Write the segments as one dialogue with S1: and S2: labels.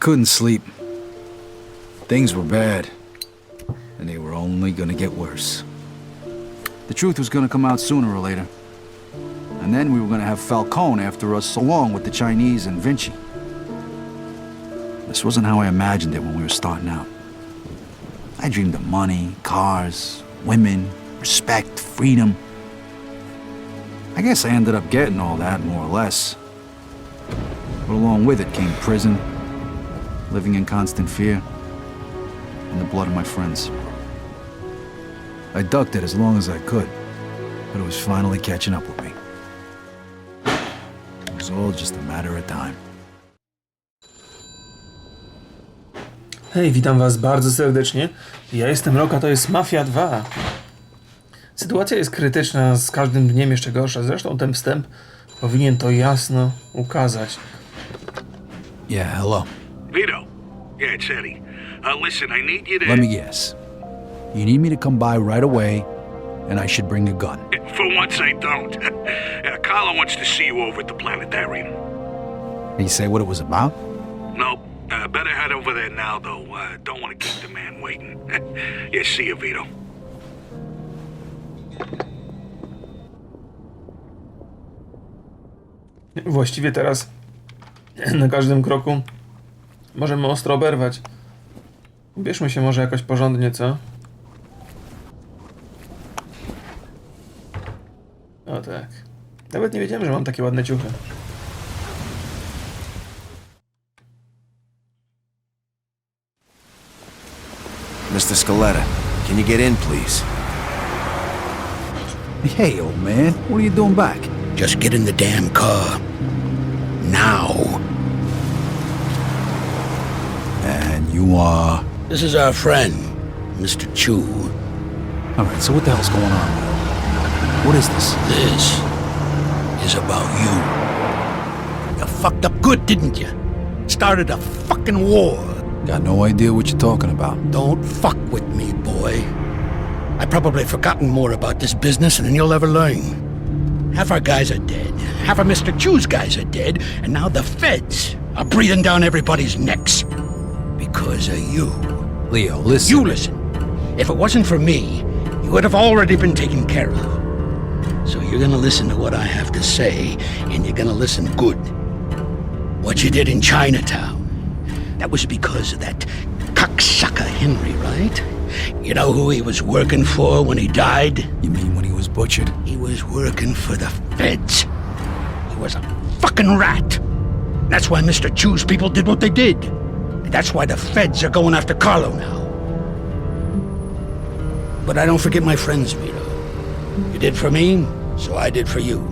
S1: couldn't sleep. Things were bad, and they were only gonna get worse. The truth was gonna come out sooner or later. And then we were gonna have Falcone after us, along with the Chinese and Vinci. This wasn't how I imagined it when we were starting out. I dreamed of money, cars, women, respect, freedom. I guess I ended up getting all that, more or less. But along with it came prison, living in constant fear, and the blood of my friends. I ducked it as long as I could, but it was finally catching up with me. It was all just a matter of time.
S2: Hej, witam was bardzo serdecznie. Ja jestem Roka, to jest Mafia 2. Sytuacja jest krytyczna, z każdym dniem jeszcze gorsza. Zresztą ten wstęp powinien to jasno ukazać.
S1: Yeah, hello.
S3: Vito. Yeah, it's Eddie. Uh, listen, I need you to.
S1: Let me guess. You need me to come by right away, and I should bring a gun.
S3: For once, I don't. uh, Carlo wants to see you over at the planetarium.
S1: Can you say what it was about?
S3: Nope. Uh, better head over there now, though. Uh, don't want to keep the man waiting. yeah, see you, Vito.
S2: Właściwie teraz na każdym kroku możemy ostro oberwać. Bierzmy się może jakoś porządnie, co? O tak. Nawet nie wiedziałem, że mam takie ładne ciuchy.
S4: Mr. Scaletta, can you get in, please?
S1: Hey, old man, what are you doing back?
S5: Just get in the damn car. Now.
S1: You are.
S5: This is our friend, Mr. Chu.
S1: All right, so what the hell's going on? What is this?
S5: This is about you. You fucked up good, didn't you? Started a fucking war.
S1: Got no idea what you're talking about.
S5: Don't fuck with me, boy. I've probably forgotten more about this business than you'll ever learn. Half our guys are dead. Half of Mr. Chu's guys are dead. And now the feds are breathing down everybody's necks. Because of you.
S1: Leo, listen.
S5: You listen. If it wasn't for me, you would have already been taken care of. So you're gonna listen to what I have to say, and you're gonna listen good. What you did in Chinatown, that was because of that cocksucker Henry, right? You know who he was working for when he died?
S1: You mean when he was butchered?
S5: He was working for the feds. He was a fucking rat. That's why Mr. Chu's people did what they did. That's why the feds are going after Carlo now. But I don't forget my friends, Vito. You did for me, so I did for you.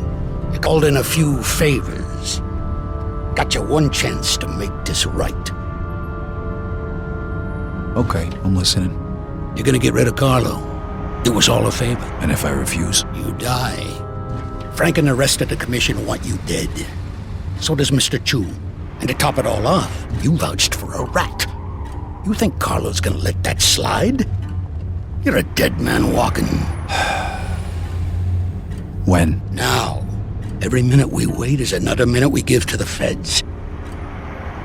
S5: I called in a few favors. Got you one chance to make this right.
S1: Okay, I'm listening.
S5: You're gonna get rid of Carlo. It was all a favor.
S1: And if I refuse?
S5: You die. Frank and the rest of the commission want you dead. So does Mr. Chu. And to top it all off, you vouched for a rat. You think Carlo's gonna let that slide? You're a dead man walking.
S1: When?
S5: Now, every minute we wait is another minute we give to the feds.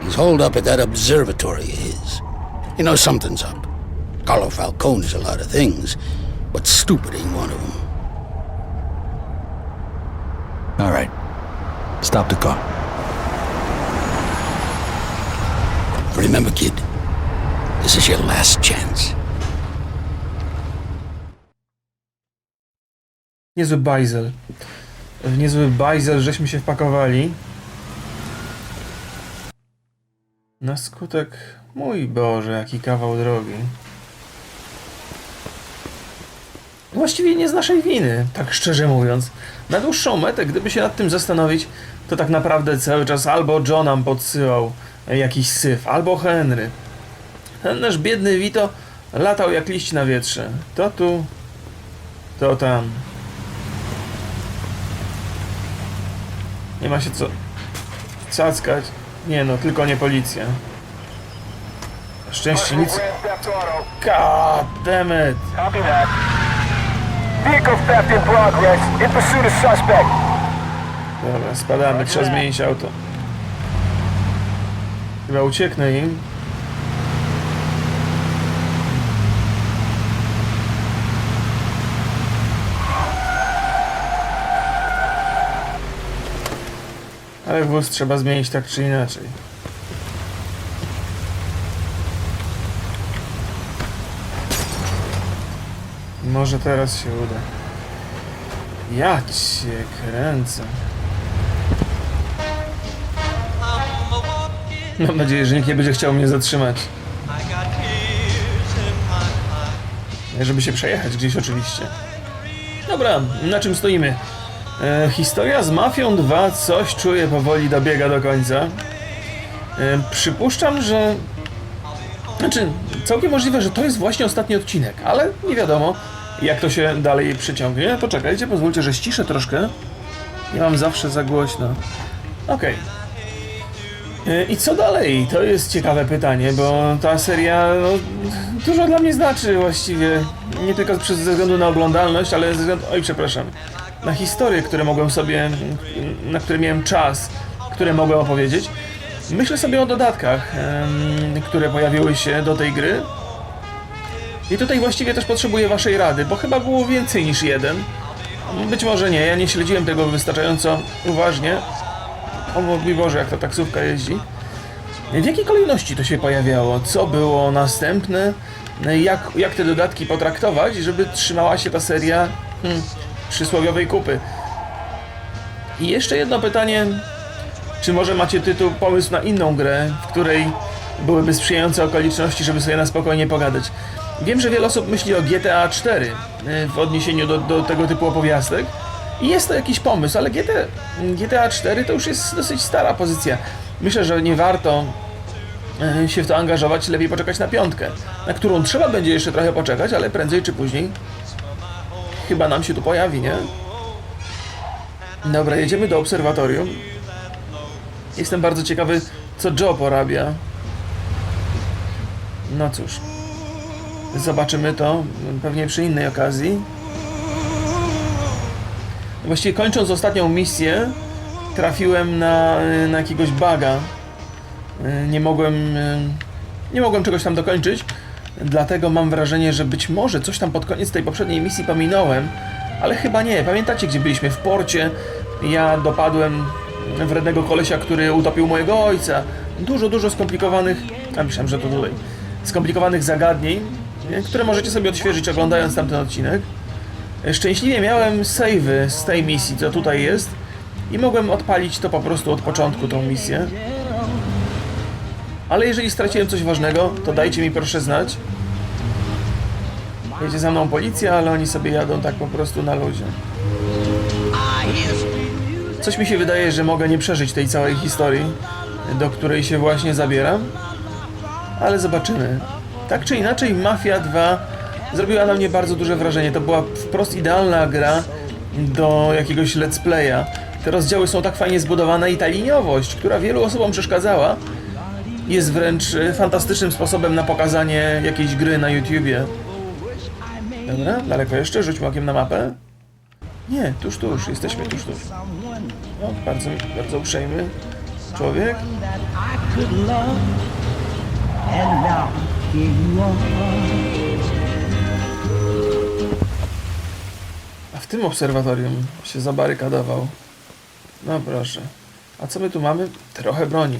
S5: He's holed up at that observatory of his. You know something's up. Carlo Falcone is a lot of things, but stupid ain't one of them.
S1: All right. Stop the car.
S5: Remember, kid, this is your last chance.
S2: Niezły bajzel. Niezły bajzel żeśmy się wpakowali. Na skutek... Mój Boże, jaki kawał drogi. Właściwie nie z naszej winy, tak szczerze mówiąc. Na dłuższą metę, gdyby się nad tym zastanowić, to tak naprawdę cały czas albo John nam podsyłał jakiś syf, albo Henry. Ten nasz biedny Vito latał jak liść na wietrze. To tu, to tam. Nie ma się co cackać. Nie no, tylko nie policja. Szczęście nic... God damn it! Dobra, spadamy, trzeba zmienić auto. Chyba ucieknę im. Ale wóz trzeba zmienić tak czy inaczej. Może teraz się uda. Ja cię kręcę. Mam nadzieję, że nikt nie będzie chciał mnie zatrzymać. Żeby się przejechać gdzieś oczywiście. Dobra, na czym stoimy? E, historia z Mafią 2 coś czuję powoli dobiega do końca. E, przypuszczam, że... Znaczy, całkiem możliwe, że to jest właśnie ostatni odcinek, ale nie wiadomo, jak to się dalej przyciągnie. Poczekajcie, pozwólcie, że ściszę troszkę. Ja mam zawsze za głośno. Okej. E, I co dalej? To jest ciekawe pytanie, bo ta seria no, dużo dla mnie znaczy właściwie. Nie tylko ze względu na oglądalność, ale ze względu... Oj, przepraszam. Na historie, które mogłem sobie... na które miałem czas, które mogłem opowiedzieć. Myślę sobie o dodatkach, które pojawiły się do tej gry. I tutaj właściwie też potrzebuję waszej rady, bo chyba było więcej niż jeden. Być może nie, ja nie śledziłem tego wystarczająco uważnie. O Boże, jak ta taksówka jeździ. W jakiej kolejności to się pojawiało? Co było następne? Jak, jak te dodatki potraktować, żeby trzymała się ta seria hmm, przysłowiowej kupy? I jeszcze jedno pytanie. Czy może macie tytuł, pomysł na inną grę, w której byłyby sprzyjające okoliczności, żeby sobie na spokojnie pogadać? Wiem, że wiele osób myśli o GTA 4 y, w odniesieniu do, do tego typu opowiastek. I jest to jakiś pomysł, ale GTA, GTA 4 to już jest dosyć stara pozycja. Myślę, że nie warto e, się w to angażować, lepiej poczekać na piątkę, na którą trzeba będzie jeszcze trochę poczekać, ale prędzej czy później chyba nam się tu pojawi, nie? Dobra, jedziemy do obserwatorium. Jestem bardzo ciekawy, co Joe porabia. No cóż, zobaczymy to pewnie przy innej okazji. Właściwie kończąc ostatnią misję, trafiłem na, na jakiegoś baga. Nie mogłem, nie mogłem czegoś tam dokończyć, dlatego mam wrażenie, że być może coś tam pod koniec tej poprzedniej misji pominąłem, ale chyba nie. Pamiętacie, gdzie byliśmy w porcie? Ja dopadłem wrednego kolesia, który utopił mojego ojca. Dużo, dużo skomplikowanych, a myślałem, że to tutaj, skomplikowanych zagadnień, które możecie sobie odświeżyć oglądając tamten odcinek. Szczęśliwie miałem save'y z tej misji, co tutaj jest i mogłem odpalić to po prostu od początku, tą misję. Ale jeżeli straciłem coś ważnego, to dajcie mi proszę znać. Jedzie za mną policja, ale oni sobie jadą tak po prostu na luzie. Coś mi się wydaje, że mogę nie przeżyć tej całej historii, do której się właśnie zabieram. Ale zobaczymy. Tak czy inaczej, Mafia 2 zrobiła na mnie bardzo duże wrażenie. To była wprost idealna gra do jakiegoś let's playa. Te rozdziały są tak fajnie zbudowane i ta liniowość, która wielu osobom przeszkadzała, jest wręcz e, fantastycznym sposobem na pokazanie jakiejś gry na YouTubie. Dobra, daleko jeszcze, rzućmy okiem na mapę. Nie, tuż, tuż, jesteśmy tuż, tuż. No, bardzo, bardzo uprzejmy człowiek.
S6: And now
S2: tym obserwatorium się zabarykadował. No proszę. A co my tu mamy? Trochę broni.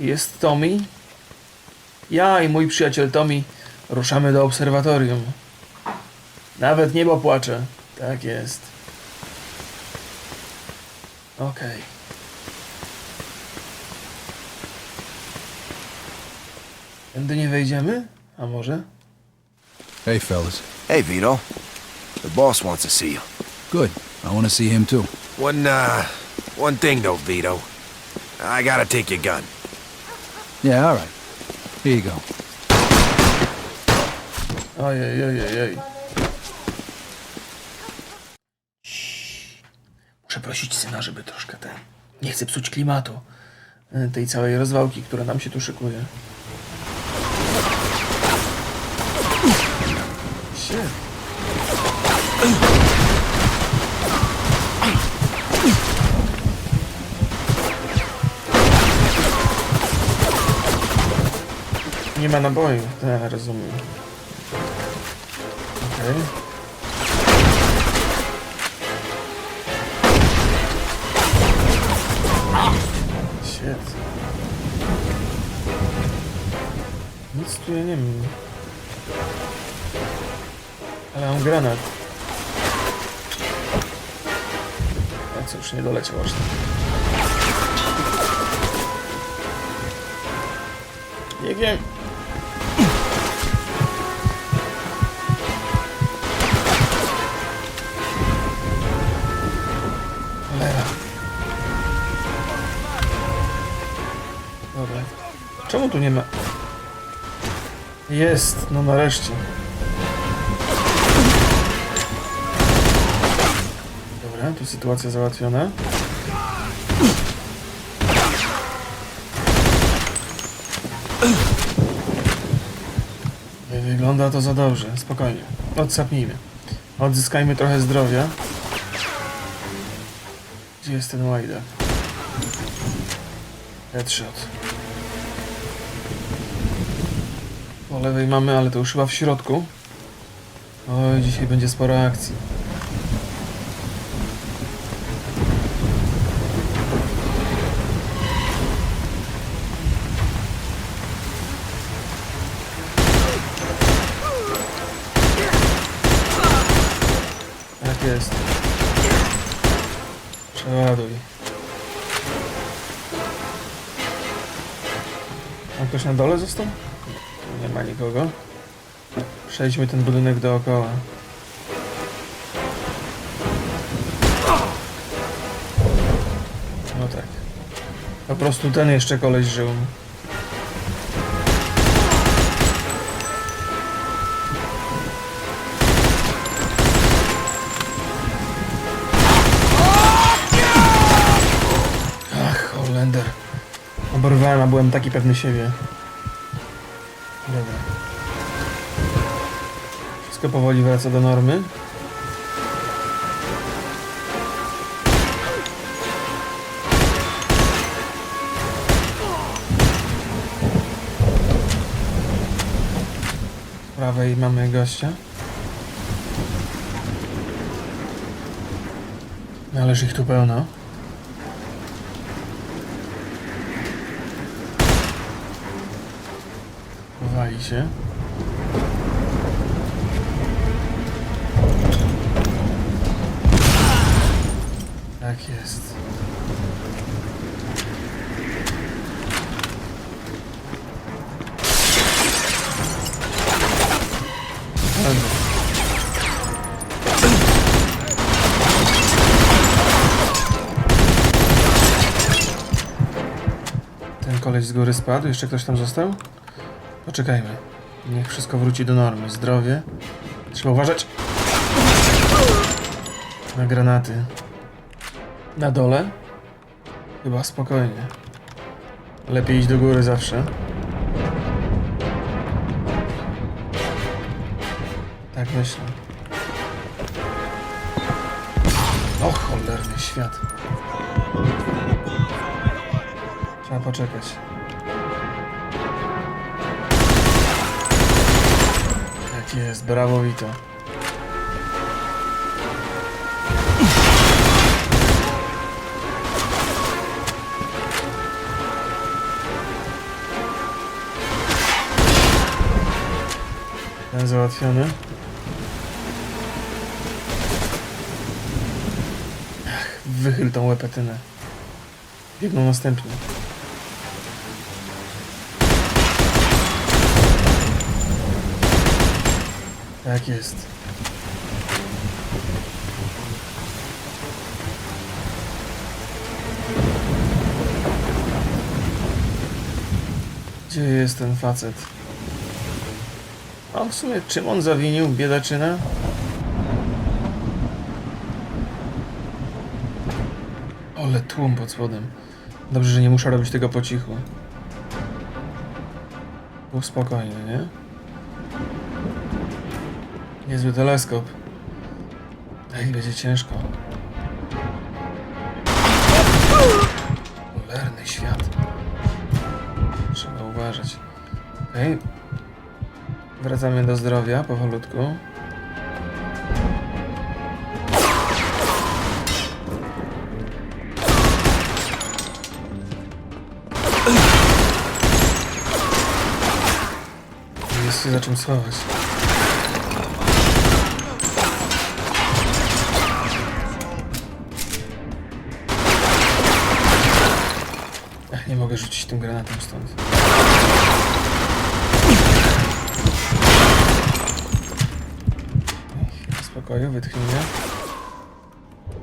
S2: Jest Tommy. Ja i mój przyjaciel Tommy ruszamy do obserwatorium. Nawet niebo płacze. Tak jest. Okej. Tędy nie wejdziemy? A może?
S1: Hey, fellas.
S4: Hey, Vito. The boss wants to see you.
S1: Good. I want to see him too.
S4: One, uh, one thing though, Vito. I gotta take your gun.
S1: Yeah, all right. Here you go.
S2: Ojej, ojej, ojej. Muszę prosić syna, żeby troszkę ten... Nie chcę psuć klimatu e, tej całej rozwałki, która nam się tu szykuje. Shit. Nie ma naboju, tak, rozumiem. Okej. Shit. Nic tu ja nie mam. Ale mam granat. Cóż, nie doleciał aż tak. Biegiem. Dobra. Czemu tu nie ma... Jest, no nareszcie. Tu sytuacja załatwiona. Nie wygląda to za dobrze. Spokojnie. Odsapnijmy. Odzyskajmy trochę zdrowia. Gdzie jest ten łajdak? Headshot. Po lewej mamy, ale to już chyba w środku. Oj, dzisiaj będzie sporo akcji. Został? Nie ma nikogo. Przejdźmy ten budynek dookoła. No tak. Po prostu ten jeszcze koleś żył. Ach, Holender. Oberwałem, a byłem taki pewny siebie. Dobra. Wszystko powoli wraca do normy. Prawej mamy gościa. Należy ich tu pełno. Się. Tak jest. Ten koleś z góry spadł, jeszcze ktoś tam został? Poczekajmy. Niech wszystko wróci do normy. Zdrowie. Trzeba uważać. Na granaty. Na dole? Chyba spokojnie. Lepiej iść do góry zawsze. Tak myślę. O cholerny świat. Trzeba poczekać. Tak jest, brawo Vito. Ten załatwiony. Ach, wychyl tą łepetynę. Biegną następni. Tak jest. Gdzie jest ten facet? A w sumie czym on zawinił biedaczyna? Ole tłum pod spodem. Dobrze, że nie muszę robić tego po cichu. Był spokojnie, nie? Niezły teleskop. Ej, będzie ciężko. Cholerny świat. Trzeba uważać. Okej. Wracamy do zdrowia powolutku. Jest się za czym schować. Mogę rzucić tym granatem stąd. Spokoju, wytchnienie.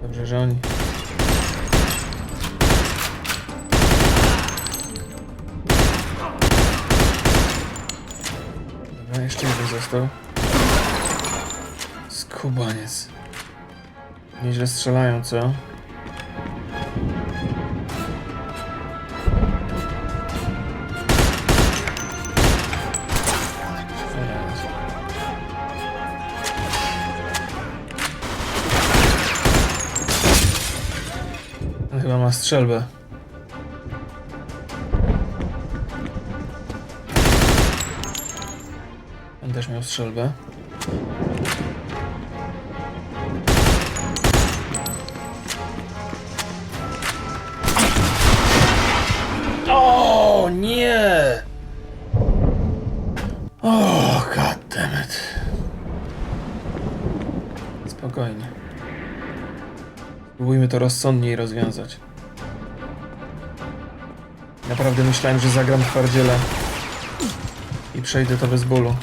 S2: Dobrze, że oni. Dobra, jeszcze jeden został. Skubaniec. Nieźle strzelają, co? On chyba ma strzelbę. On też miał strzelbę. Rozsądniej rozwiązać. Naprawdę myślałem, że zagram twardziela i przejdę to bez bólu.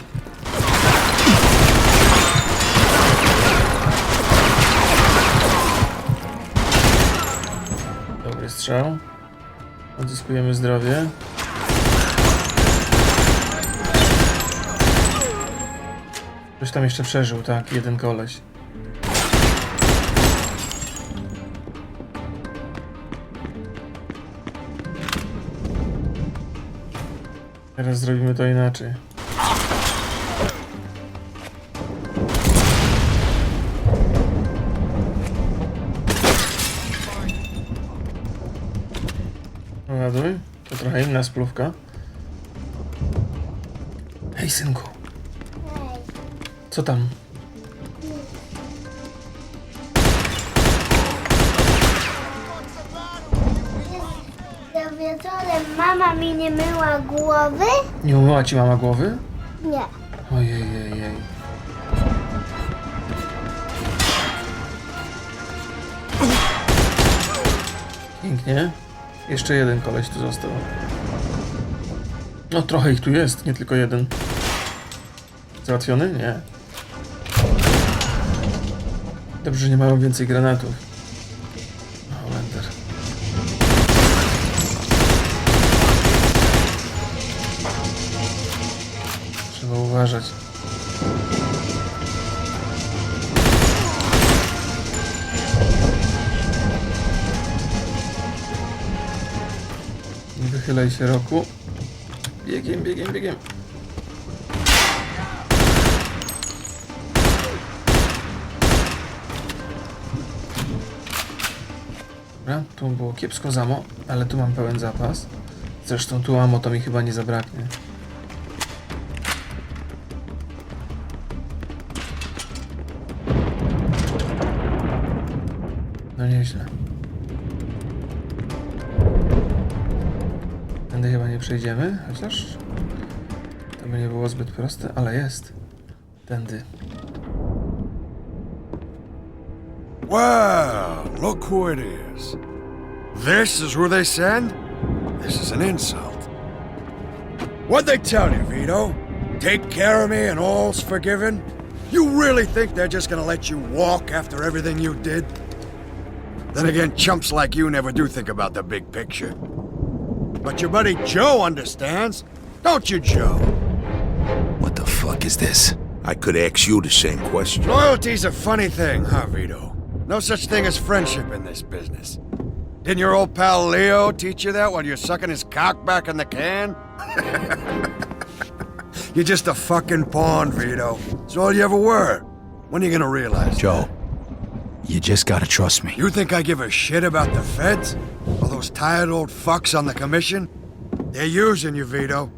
S2: Dobry strzał. Odzyskujemy zdrowie. Ktoś tam jeszcze przeżył, tak, jeden koleś. Teraz zrobimy to inaczej. Ładuj. To trochę inna splówka. Hej, synku. Co tam?
S7: Mi nie myła głowy?
S2: Nie umyła ci mama głowy?
S7: Nie.
S2: Ojej, jej, jej. Pięknie. Jeszcze jeden koleś tu został. No trochę ich tu jest, nie tylko jeden. Załatwiony? Nie. Dobrze, że nie mają więcej granatów. Uważać. Nie wychylaj się roku. Biegiem, biegiem, biegiem. Dobra, tu było kiepsko zamo, ale tu mam pełen zapas. Zresztą tu amo to mi chyba nie zabraknie. Przejdziemy, chociaż to by nie było zbyt proste, ale jest. Tędy.
S4: Well, look who it is. This is who they send? This is an insult. What'd they tell you, Vito? Take care of me and all's forgiven? You really think they're just gonna let you walk after everything you did? Then again, chumps like you never do think about the big picture. But your buddy Joe understands. Don't you, Joe?
S1: What the fuck is this?
S8: I could ask you the same question.
S4: Loyalty's a funny thing, huh, Vito? No such thing as friendship in this business. Didn't your old pal Leo teach you that while you're sucking his cock back in the can? you're just a fucking pawn, Vito. It's all you ever were. When are you gonna realize?
S1: Joe, you just gotta trust me.
S4: You think I give a shit about the feds? All those tired old fucks on the commission? They're using you, Vito.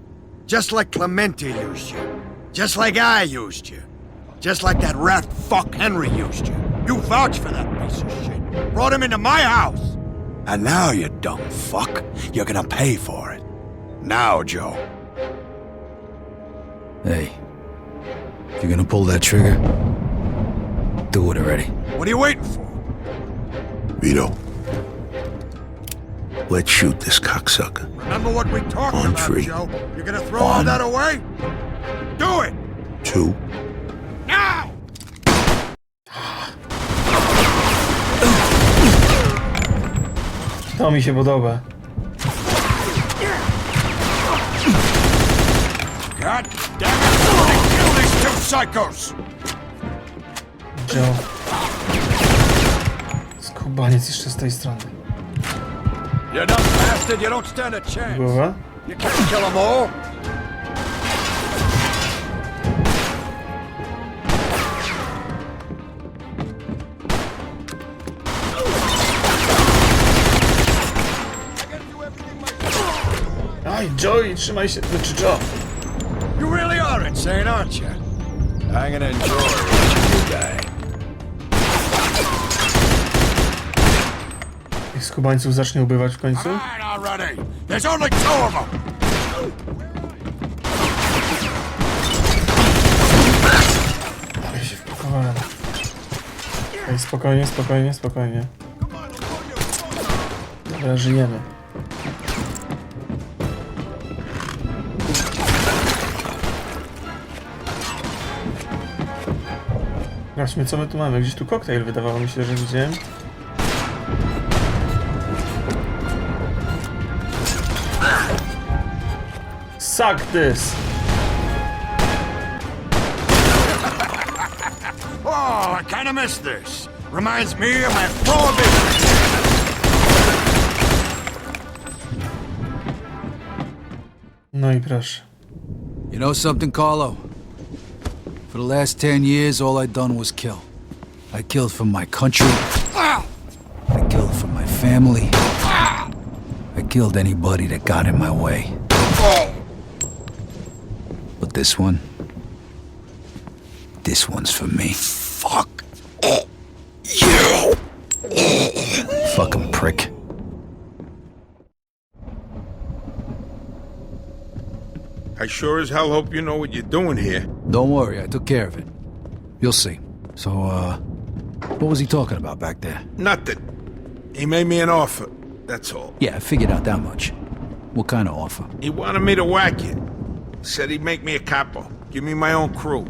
S4: Just like Clemente used you. Just like I used you. Just like that rat fuck Henry used you. You vouched for that piece of shit. Brought him into my house. And now, you dumb fuck, you're gonna pay for it. Now, Joe.
S1: Hey, if you're gonna pull that trigger, do it already.
S4: What are you waiting for?
S8: Vito. Let's shoot this cocksucker.
S4: Remember what we talked
S8: On
S4: about,
S8: three.
S4: Joe? You're gonna throw all
S8: One.
S4: that away? Do it!
S8: Two.
S4: Now!
S2: To mi się podoba.
S4: God damn it! Kill these two psychos!
S2: Joe. Skubaniec jeszcze z tej strony.
S4: You dumb bastard, you don't stand a chance.
S2: Głowa.
S4: You can't kill them all.
S2: Aj, Joey, trzymaj się. Znaczy, Joe.
S4: You really are insane, aren't you? I'm gonna enjoy watching you die.
S2: Tych skubańców zacznie ubywać w końcu. Ale się wpakowałem. Ej, spokojnie, spokojnie, spokojnie. Dobra, żyjemy. Sprawdźmy, co my tu mamy. Gdzieś tu koktajl wydawało mi się, że widziałem. Suck this!
S4: Oh, I kinda miss this. Reminds me of my prohibition.
S2: No i proszę.
S1: You know something, Carlo? For the last 10 years, all I'd done was kill. I killed for my country. I killed for my family. I killed anybody that got in my way. Oh. This one, this one's for me. Fuck you. Fucking prick.
S9: I sure as hell hope you know what you're doing here.
S1: Don't worry, I took care of it. You'll see. So, uh, what was he talking about back there?
S9: Nothing. He made me an offer. That's all.
S1: Yeah, I figured out that much. What kind of offer?
S9: He wanted me to whack it. Said he'd make me a capo. Give me my own crew.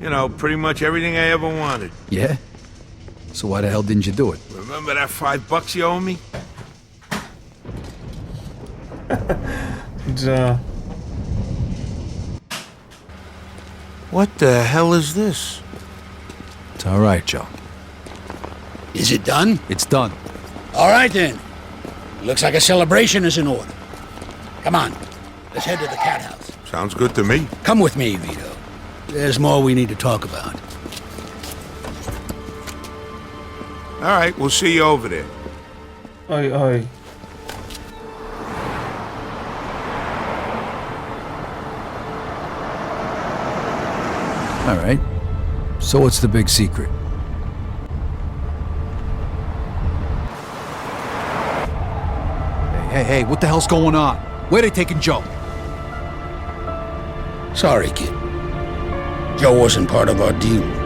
S9: You know, pretty much everything I ever wanted.
S1: Yeah? So why the hell didn't you do it?
S9: Remember that five bucks you owe me?
S2: Ja.
S8: What the hell is this?
S1: It's all right, Joe.
S5: Is it done?
S1: It's done.
S5: All right then. Looks like a celebration is in order. Come on, let's head to the cat house.
S9: Sounds good to me.
S5: Come with me, Vito. There's more we need to talk about.
S9: All right, we'll see you over there.
S2: Oj, oj.
S1: All right. So what's the big secret? Hey, hey, hey, what the hell's going on? Where they taking Joe?
S5: Sorry, kid. Joe wasn't part of our deal.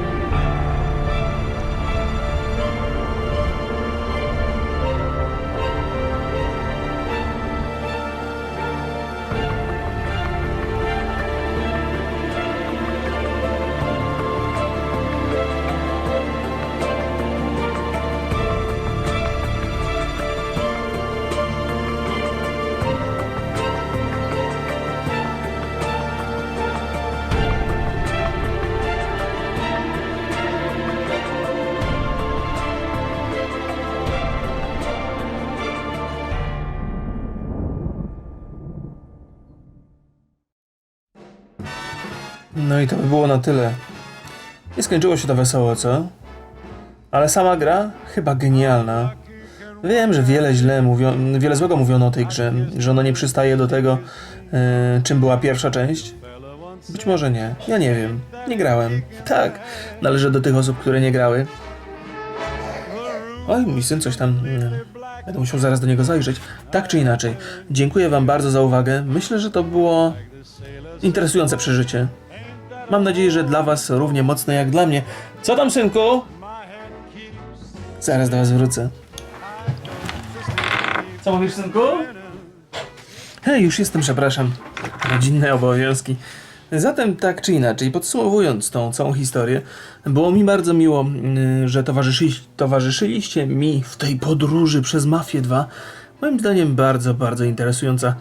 S2: No i to by było na tyle. Nie skończyło się to wesoło, co? Ale sama gra chyba genialna. Wiem, że wiele źle wiele złego mówiono o tej grze, że ona nie przystaje do tego, e, czym była pierwsza część. Być może nie. Ja nie wiem. Nie grałem. Tak, należę do tych osób, które nie grały. Oj, mój syn coś tam. Będę musiał zaraz do niego zajrzeć. Tak czy inaczej, dziękuję Wam bardzo za uwagę. Myślę, że to było interesujące przeżycie. Mam nadzieję, że dla Was równie mocne jak dla mnie. Co tam, synku? Zaraz do Was wrócę. Co mówisz, synku? Hej, już jestem, przepraszam. Rodzinne obowiązki. Zatem tak czy inaczej, podsumowując tą całą historię, było mi bardzo miło, mm, że towarzyszyli, towarzyszyliście mi w tej podróży przez Mafię 2. Moim zdaniem bardzo, bardzo interesująca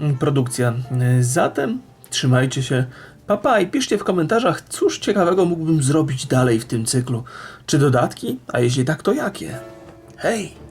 S2: mm, produkcja. Y, Zatem trzymajcie się. Papa i piszcie w komentarzach, cóż ciekawego mógłbym zrobić dalej w tym cyklu. Czy dodatki? A jeśli tak, to jakie? Hej!